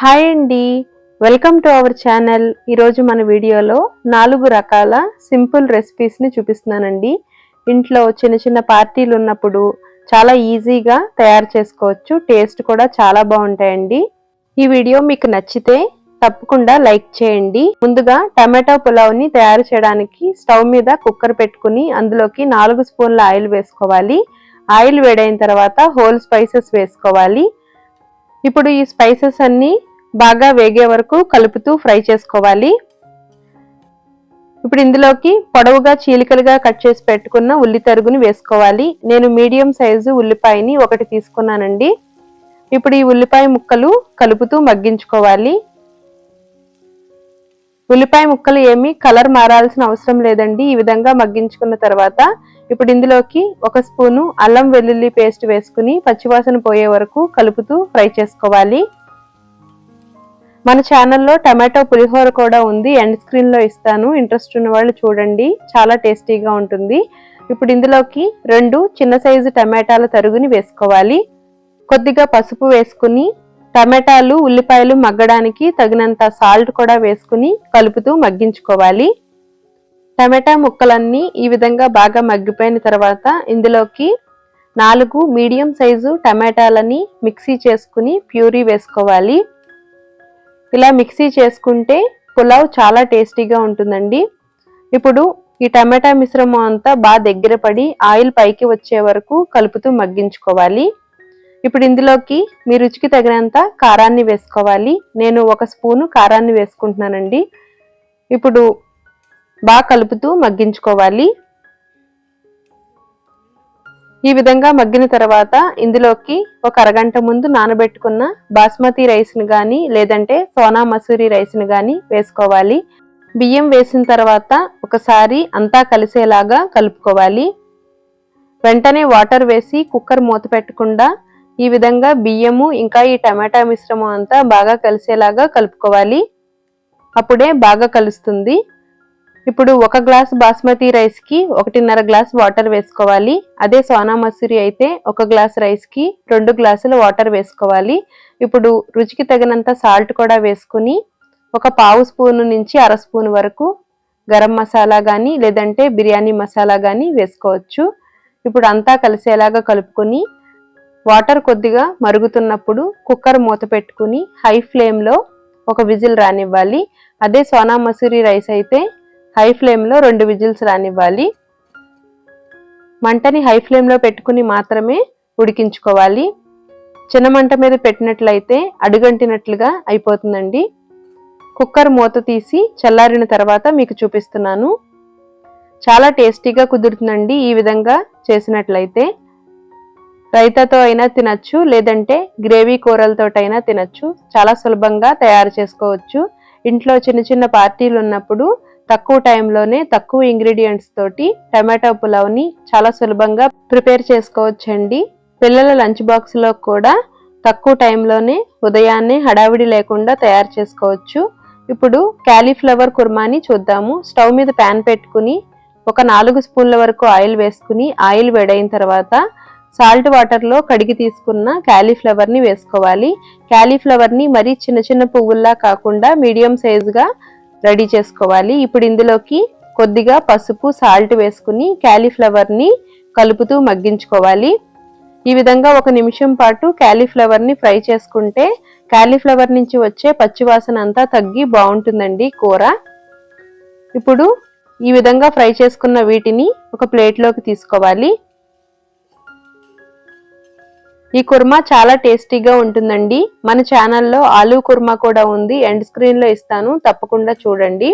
Hi అండి. Welcome to our channel. ఈరోజు మన వీడియోలో నాలుగు రకాల సింపుల్ రెసిపీస్ని చూపిస్తున్నానండి. ఇంట్లో చిన్న చిన్న పార్టీలు ఉన్నప్పుడు చాలా ఈజీగా తయారు చేసుకోవచ్చు. టేస్ట్ కూడా చాలా బాగుంటాయండి. ఈ వీడియో మీకు నచ్చితే తప్పకుండా లైక్ చేయండి. ముందుగా టమాటో పులావ్ని తయారు చేయడానికి స్టవ్ మీద కుక్కర్ పెట్టుకుని అందులోకి నాలుగు స్పూన్ల ఆయిల్ వేసుకోవాలి. ఆయిల్ వేడైన తర్వాత హోల్ స్పైసెస్ వేసుకోవాలి. ఇప్పుడు ఈ స్పైసెస్ అన్నీ బాగా వేగే వరకు కలుపుతూ ఫ్రై చేసుకోవాలి. ఇప్పుడు ఇందులోకి పొడవుగా చీలికలుగా కట్ చేసి పెట్టుకున్న ఉల్లి తరుగుని వేసుకోవాలి. నేను మీడియం సైజు ఉల్లిపాయని ఒకటి తీసుకున్నానండి. ఇప్పుడు ఈ ఉల్లిపాయ ముక్కలు కలుపుతూ మగ్గించుకోవాలి. ఉల్లిపాయ ముక్కలు ఏమీ కలర్ మారాల్సిన అవసరం లేదండి. ఈ విధంగా మగ్గించుకున్న తర్వాత ఇప్పుడు ఇందులోకి ఒక స్పూను అల్లం వెల్లుల్లి పేస్ట్ వేసుకుని పచ్చివాసన పోయే వరకు కలుపుతూ ఫ్రై చేసుకోవాలి. మన ఛానల్లో టమాటో పులిహోర కూడా ఉంది. ఎండ్ స్క్రీన్లో ఇస్తాను. ఇంట్రెస్ట్ ఉన్న వాళ్ళు చూడండి. చాలా టేస్టీగా ఉంటుంది. ఇప్పుడు ఇందులోకి రెండు చిన్న సైజు టమాటాల తరుగుని వేసుకోవాలి. కొద్దిగా పసుపు వేసుకుని టమాటాలు ఉల్లిపాయలు మగ్గడానికి తగినంత సాల్ట్ కూడా వేసుకుని కలుపుతూ మగ్గించుకోవాలి. టమాటా ముక్కలన్నీ ఈ విధంగా బాగా మగ్గిపోయిన తర్వాత ఇందులోకి నాలుగు మీడియం సైజు టమాటాలని మిక్సీ చేసుకుని ప్యూరీ వేసుకోవాలి. ఇలా మిక్సీ చేసుకుంటే పులావ్ చాలా టేస్టీగా ఉంటుందండి. ఇప్పుడు ఈ టమాటా మిశ్రమం అంతా బాగా దగ్గర పడి ఆయిల్ పైకి వచ్చే వరకు కలుపుతూ మగ్గించుకోవాలి. ఇప్పుడు ఇందులోకి మీ రుచికి తగినంత కారాన్ని వేసుకోవాలి. నేను ఒక స్పూను కారాన్ని వేసుకుంటున్నానండి. ఇప్పుడు బాగా కలుపుతూ మగ్గించుకోవాలి. ఈ విధంగా మగ్గిన తర్వాత ఇందులోకి ఒక అరగంట ముందు నానబెట్టుకున్న బాస్మతి రైస్ని కానీ లేదంటే సోనా మసూరి రైస్ని కానీ వేసుకోవాలి. బియ్యం వేసిన తర్వాత ఒకసారి అంతా కలిసేలాగా కలుపుకోవాలి. వెంటనే వాటర్ వేసి కుక్కర్ మూత పెట్టకుండా ఈ విధంగా బియ్యము ఇంకా ఈ టమాటా మిశ్రమం అంతా బాగా కలిసేలాగా కలుపుకోవాలి. అప్పుడే బాగా కలుస్తుంది. ఇప్పుడు ఒక గ్లాస్ బాస్మతి రైస్కి ఒకటిన్నర గ్లాస్ వాటర్ వేసుకోవాలి. అదే సోనా మసూరి అయితే ఒక గ్లాస్ రైస్కి రెండు గ్లాసులు వాటర్ వేసుకోవాలి. ఇప్పుడు రుచికి తగినంత సాల్ట్ కూడా వేసుకుని ఒక పావు స్పూను నుంచి అర స్పూన్ వరకు గరం మసాలా కానీ లేదంటే బిర్యానీ మసాలా కానీ వేసుకోవచ్చు. ఇప్పుడు అంతా కలిసేలాగా కలుపుకొని వాటర్ కొద్దిగా మరుగుతున్నప్పుడు కుక్కర్ మూత పెట్టుకుని హై ఫ్లేమ్లో ఒక విజిల్ రానివ్వాలి. అదే సోనా మసూరి రైస్ అయితే హై ఫ్లేమ్లో రెండు విజిల్స్ రానివ్వాలి. మంటని హై ఫ్లేమ్లో పెట్టుకుని మాత్రమే ఉడికించుకోవాలి. చిన్న మంట మీద పెట్టినట్లయితే అడుగంటినట్లుగా అయిపోతుందండి. కుక్కర్ మూత తీసి చల్లారిన తర్వాత మీకు చూపిస్తున్నాను. చాలా టేస్టీగా కుదురుతుందండి ఈ విధంగా చేసినట్లయితే. రైతాతో అయినా తినచ్చు లేదంటే గ్రేవీ కూరలతోటైనా తినచ్చు. చాలా సులభంగా తయారు చేసుకోవచ్చు. ఇంట్లో చిన్న చిన్న పార్టీలు ఉన్నప్పుడు తక్కువ టైంలోనే తక్కువ ఇంగ్రీడియంట్స్ తోటి టమాటో పులావ్ని చాలా సులభంగా ప్రిపేర్ చేసుకోవచ్చండి. పిల్లల లంచ్ బాక్స్లో కూడా తక్కువ టైంలోనే ఉదయాన్నే హడావిడి లేకుండా తయారు చేసుకోవచ్చు. ఇప్పుడు క్యాలీఫ్లవర్ కుర్మాని చూద్దాము. స్టవ్ మీద ప్యాన్ పెట్టుకుని ఒక నాలుగు స్పూన్ల వరకు ఆయిల్ వేసుకుని ఆయిల్ వేడైన తర్వాత సాల్ట్ వాటర్లో కడిగి తీసుకున్న క్యాలీఫ్లవర్ని వేసుకోవాలి. క్యాలీఫ్లవర్ని మరీ చిన్న చిన్న పువ్వుల్లా కాకుండా మీడియం సైజుగా రెడీ చేసుకోవాలి. ఇప్పుడు ఇందులోకి కొద్దిగా పసుపు సాల్ట్ వేసుకుని క్యాలీఫ్లవర్ని కలుపుతూ మగ్గించుకోవాలి. ఈ విధంగా ఒక నిమిషం పాటు క్యాలీఫ్లవర్ని ఫ్రై చేసుకుంటే క్యాలీఫ్లవర్ నుంచి వచ్చే పచ్చివాసన అంతా తగ్గి బాగుంటుందండి కూర. ఇప్పుడు ఈ విధంగా ఫ్రై చేసుకున్న వీటిని ఒక ప్లేట్లోకి తీసుకోవాలి. ఈ కుర్మా చాలా టేస్టీగా ఉంటుందండి. మన ఛానల్లో ఆలూ కుర్మా కూడా ఉంది. ఎండ్ స్క్రీన్లో ఇస్తాను. తప్పకుండా చూడండి.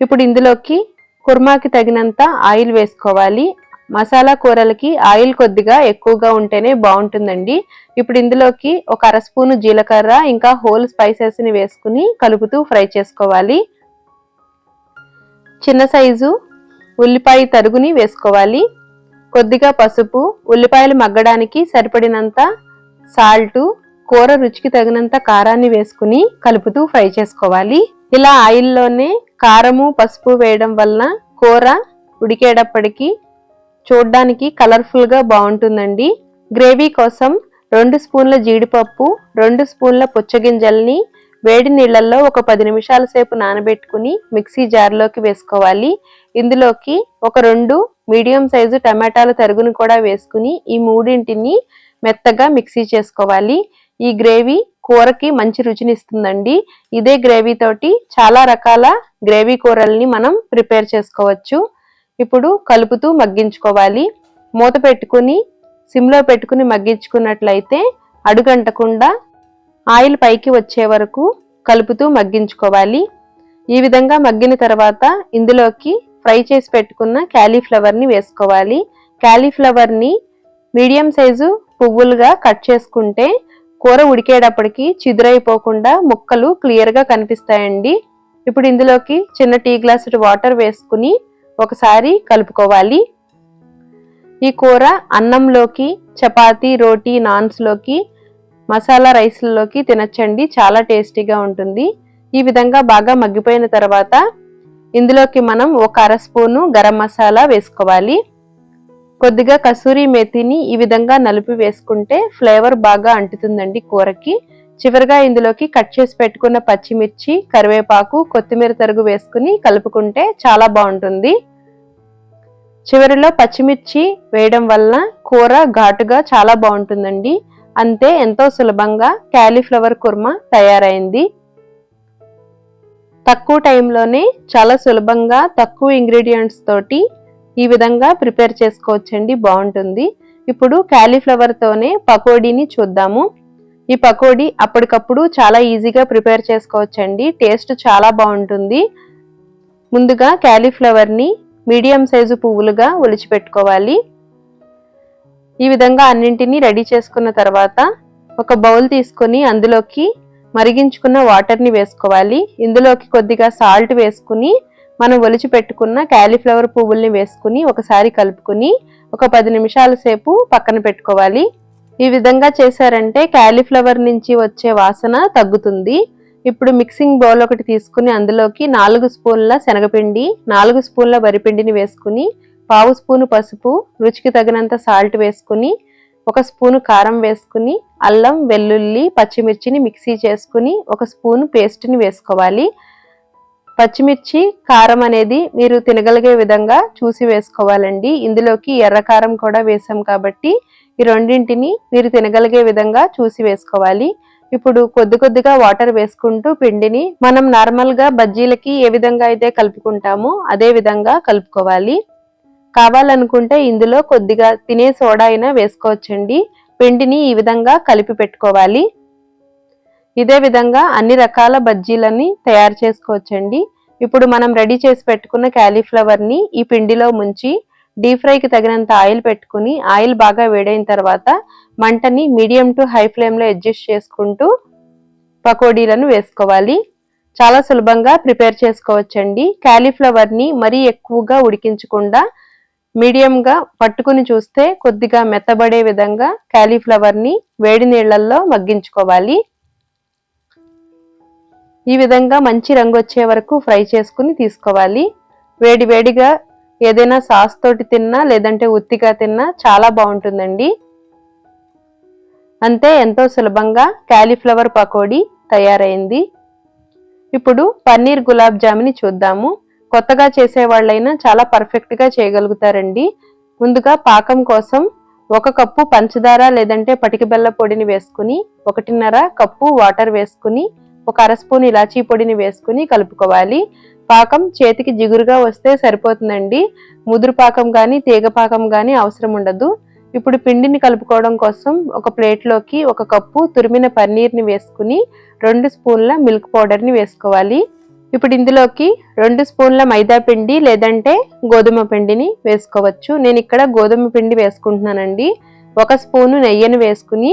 ఇప్పుడు ఇందులోకి కుర్మాకి తగినంత ఆయిల్ వేసుకోవాలి. మసాలా కూరలకి ఆయిల్ కొద్దిగా ఎక్కువగా ఉంటేనే బాగుంటుందండి. ఇప్పుడు ఇందులోకి ఒక అర స్పూను జీలకర్ర ఇంకా హోల్ స్పైసెస్ని వేసుకుని కలుపుతూ ఫ్రై చేసుకోవాలి. చిన్న సైజు ఉల్లిపాయ తరుగుని వేసుకోవాలి. కొద్దిగా పసుపు ఉల్లిపాయలు మగ్గడానికి సరిపడినంత సాల్టు కూర రుచికి తగినంత కారాన్ని వేసుకుని కలుపుతూ ఫ్రై చేసుకోవాలి. ఇలా ఆయిల్లోనే కారము పసుపు వేయడం వలన కూర ఉడికేటప్పటికి చూడ్డానికి కలర్ఫుల్గా బాగుంటుందండి. గ్రేవీ కోసం రెండు స్పూన్ల జీడిపప్పు రెండు స్పూన్ల పుచ్చగింజల్ని వేడి నీళ్ళల్లో ఒక పది నిమిషాల సేపు నానబెట్టుకుని మిక్సీ జార్లోకి వేసుకోవాలి. ఇందులోకి ఒక రెండు మీడియం సైజు టమాటాలు తరుగును కూడా వేసుకుని ఈ మూడింటిని మెత్తగా మిక్సీ చేసుకోవాలి. ఈ గ్రేవీ కూరకి మంచి రుచినిస్తుందండి. ఇదే గ్రేవీ తోటి చాలా రకాల గ్రేవీ కూరల్ని మనం ప్రిపేర్ చేసుకోవచ్చు. ఇప్పుడు కలుపుతూ మగ్గించుకోవాలి. మూత పెట్టుకుని సిమ్లో పెట్టుకుని మగ్గించుకున్నట్లయితే అడుగంటకుండా ఆయిల్ పైకి వచ్చే వరకు కలుపుతూ మగ్గించుకోవాలి. ఈ విధంగా మగ్గిన తర్వాత ఇందులోకి ఫ్రై చేసి పెట్టుకున్న క్యాలీఫ్లవర్ని వేసుకోవాలి. క్యాలీఫ్లవర్ని మీడియం సైజు పువ్వులుగా కట్ చేసుకుంటే కూర ఉడికేటప్పటికి చిదురైపోకుండా ముక్కలు క్లియర్గా కనిపిస్తాయండి. ఇప్పుడు ఇందులోకి చిన్న టీ గ్లాస్ వాటర్ వేసుకుని ఒకసారి కలుపుకోవాలి. ఈ కూర అన్నంలోకి చపాతి రోటీ నాన్స్లోకి మసాలా రైస్లోకి తినచ్చండి. చాలా టేస్టీగా ఉంటుంది. ఈ విధంగా బాగా మగ్గిపోయిన తర్వాత ఇందులోకి మనం ఒక అర స్పూను గరం మసాలా వేసుకోవాలి. కొద్దిగా కసూరి మేతిని ఈ విధంగా నలిపి వేసుకుంటే ఫ్లేవర్ బాగా అంటుతుందండి కూరకి. చివరిగా ఇందులోకి కట్ చేసి పెట్టుకున్న పచ్చిమిర్చి కరివేపాకు కొత్తిమీర తరుగు వేసుకుని కలుపుకుంటే చాలా బాగుంటుంది. చివరిలో పచ్చిమిర్చి వేయడం వలన కూర ఘాటుగా చాలా బాగుంటుందండి. అంతే ఎంతో సులభంగా క్యాలీఫ్లవర్ కుర్మా తయారైంది. తక్కువ టైంలోనే చాలా సులభంగా తక్కువ ఇంగ్రీడియంట్స్ తోటి ఈ విధంగా ప్రిపేర్ చేసుకోవచ్చండి బాగుంటుంది. ఇప్పుడు క్యాలీఫ్లవర్తోనే పకోడీని చూద్దాము. ఈ పకోడీ అప్పటికప్పుడు చాలా ఈజీగా ప్రిపేర్ చేసుకోవచ్చండి టేస్ట్ చాలా బాగుంటుంది. ముందుగా క్యాలీఫ్లవర్ని మీడియం సైజు పువ్వులుగా ఒలిచిపెట్టుకోవాలి. ఈ విధంగా అన్నింటినీ రెడీ చేసుకున్న తర్వాత ఒక బౌల్ తీసుకొని అందులోకి మరిగించుకున్న వాటర్ని వేసుకోవాలి. ఇందులోకి కొద్దిగా సాల్ట్ వేసుకుని మనం ఒలిచి పెట్టుకున్న క్యాలీఫ్లవర్ పువ్వుల్ని వేసుకుని ఒకసారి కలుపుకుని ఒక పది నిమిషాల సేపు పక్కన పెట్టుకోవాలి. ఈ విధంగా చేశారంటే క్యాలీఫ్లవర్ నుంచి వచ్చే వాసన తగ్గుతుంది. ఇప్పుడు మిక్సింగ్ బౌల్ ఒకటి తీసుకుని అందులోకి నాలుగు స్పూన్ల శనగపిండి నాలుగు స్పూన్ల వరిపిండిని వేసుకుని పావు స్పూను పసుపు రుచికి తగినంత సాల్ట్ వేసుకుని ఒక స్పూను కారం వేసుకుని అల్లం వెల్లుల్లి పచ్చిమిర్చిని మిక్సీ చేసుకుని ఒక స్పూను పేస్ట్ని వేసుకోవాలి. పచ్చిమిర్చి కారం అనేది మీరు తినగలిగే విధంగా చూసి వేసుకోవాలండి. ఇందులోకి ఎర్రకారం కూడా వేసాం కాబట్టి ఈ రెండింటిని మీరు తినగలిగే విధంగా చూసి వేసుకోవాలి. ఇప్పుడు కొద్ది కొద్దిగా వాటర్ వేసుకుంటూ పిండిని మనం నార్మల్గా బజ్జీలకి ఏ విధంగా అయితే కలుపుకుంటామో అదే విధంగా కలుపుకోవాలి. కావాలనుకుంటే ఇందులో కొద్దిగా తినే సోడా అయినా వేసుకోవచ్చండి. పిండిని ఈ విధంగా కలిపి పెట్టుకోవాలి. ఇదే విధంగా అన్ని రకాల బజ్జీలని తయారు చేసుకోవచ్చండి. ఇప్పుడు మనం రెడీ చేసి పెట్టుకున్న క్యాలీఫ్లవర్ని ఈ పిండిలో ముంచి డీప్ ఫ్రైకి తగినంత ఆయిల్ పెట్టుకుని ఆయిల్ బాగా వేడైన తర్వాత మంటని మీడియం టు హై ఫ్లేమ్లో అడ్జస్ట్ చేసుకుంటూ పకోడీలను వేసుకోవాలి. చాలా సులభంగా ప్రిపేర్ చేసుకోవచ్చండి. క్యాలీఫ్లవర్ని మరీ ఎక్కువగా ఉడికించకుండా మీడియంగా పట్టుకుని చూస్తే కొద్దిగా మెత్తబడే విధంగా క్యాలీఫ్లవర్ని వేడి నీళ్ళలో మగ్గించుకోవాలి. ఈ విధంగా మంచి రంగు వచ్చే వరకు ఫ్రై చేసుకుని తీసుకోవాలి. వేడి వేడిగా ఏదైనా సాస్ తోటి తిన్నా లేదంటే ఉత్తిగా తిన్నా చాలా బాగుంటుందండి. అంతే ఎంతో సులభంగా క్యాలీఫ్లవర్ పకోడీ తయారైంది. ఇప్పుడు పన్నీర్ గులాబ్ జాముని చూద్దాము. కొత్తగా చేసే వాళ్ళైనా చాలా పర్ఫెక్ట్గా చేయగలుగుతారండి. ముందుగా పాకం కోసం ఒక కప్పు పంచదార లేదంటే పటికబెల్ల పొడిని వేసుకుని ఒకటిన్నర కప్పు వాటర్ వేసుకుని ఒక అర స్పూన్ ఇలాచీ పొడిని వేసుకుని కలుపుకోవాలి. పాకం చేతికి జిగురుగా వస్తే సరిపోతుందండి. ముదురు పాకం కానీ తీగ పాకం కానీ అవసరం ఉండదు. ఇప్పుడు పిండిని కలుపుకోవడం కోసం ఒక ప్లేట్లోకి ఒక కప్పు తురిమిన పన్నీర్ని వేసుకుని రెండు స్పూన్ల మిల్క్ పౌడర్ని వేసుకోవాలి. ఇప్పుడు ఇందులోకి రెండు స్పూన్ల మైదా పిండి లేదంటే గోధుమ పిండిని వేసుకోవచ్చు. నేను ఇక్కడ గోధుమ పిండి వేసుకుంటున్నానండి. ఒక స్పూను నెయ్యిని వేసుకుని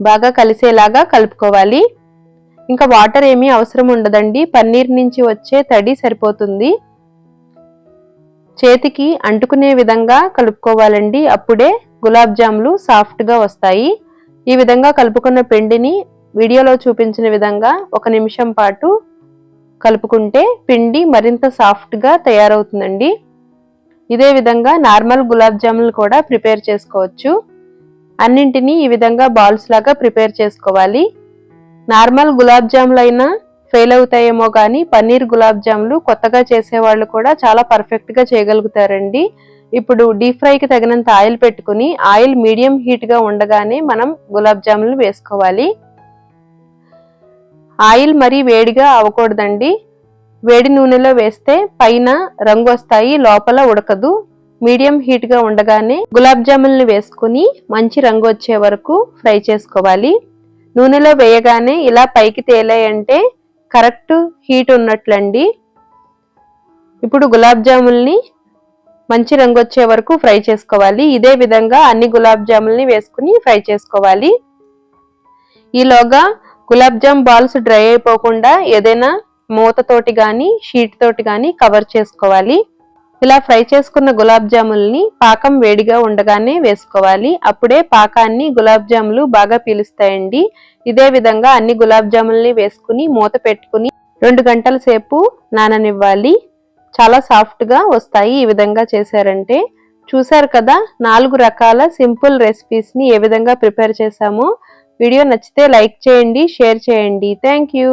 బాగా కలిసేలాగా కలుపుకోవాలి. ఇంకా వాటర్ ఏమీ అవసరం ఉండదండి. పన్నీర్ నుంచి వచ్చే తడి సరిపోతుంది. చేతికి అంటుకునే విధంగా కలుపుకోవాలండి. అప్పుడే గులాబ్ జాములు సాఫ్ట్గా వస్తాయి. ఈ విధంగా కలుపుకున్న పిండిని వీడియోలో చూపించిన విధంగా ఒక నిమిషం పాటు కలుపుకుంటే పిండి మరింత సాఫ్ట్గా తయారవుతుందండి. ఇదే విధంగా నార్మల్ గులాబ్ జాములు కూడా ప్రిపేర్ చేసుకోవచ్చు. అన్నింటినీ ఈ విధంగా బాల్స్ లాగా ప్రిపేర్ చేసుకోవాలి. నార్మల్ గులాబ్ జాములు అయినా ఫెయిల్ అవుతాయేమో కానీ పన్నీర్ గులాబ్ జాములు కొత్తగా చేసేవాళ్ళు కూడా చాలా పర్ఫెక్ట్గా చేయగలుగుతారండి. ఇప్పుడు డీప్ ఫ్రైకి తగినంత ఆయిల్ పెట్టుకుని ఆయిల్ మీడియం హీట్గా ఉండగానే మనం గులాబ్ జాములు వేసుకోవాలి. ఆయిల్ మరీ వేడిగా అవ్వకూడదండి వేడి నూనెలో వేస్తే పైన రంగు వస్తాయి లోపల ఉడకదు. మీడియం హీట్గా ఉండగానే గులాబ్ జాముల్ని వేసుకుని మంచి రంగు వచ్చే వరకు ఫ్రై చేసుకోవాలి. నూనెలో వేయగానే ఇలా పైకి తేలాయంటే కరెక్ట్ హీట్ ఉన్నట్లండి. ఇప్పుడు గులాబ్ జాముల్ని మంచి రంగు వచ్చే వరకు ఫ్రై చేసుకోవాలి. ఇదే విధంగా అన్ని గులాబ్ జాముల్ని వేసుకుని ఫ్రై చేసుకోవాలి. ఈలోగా గులాబ్ జామ్ బాల్స్ డ్రై అయిపోకుండా ఏదైనా మూతతోటి కానీ షీట్ తోటి కానీ కవర్ చేసుకోవాలి. ఇలా ఫ్రై చేసుకున్న గులాబ్ జాముల్ని పాకం వేడిగా ఉండగానే వేసుకోవాలి. అప్పుడే పాకాన్ని గులాబ్ జాములు బాగా పీలుస్తాయండి. ఇదే విధంగా అన్ని గులాబ్ జాముల్ని వేసుకుని మూత పెట్టుకుని రెండు గంటల సేపు నాననివ్వాలి. చాలా సాఫ్ట్గా వస్తాయి ఈ విధంగా చేశారంటే. చూశారు కదా నాలుగు రకాల సింపుల్ రెసిపీస్ని ఏ విధంగా ప్రిపేర్ చేశామో. వీడియో నచ్చితే లైక్ చేయండి షేర్ చేయండి. Thank you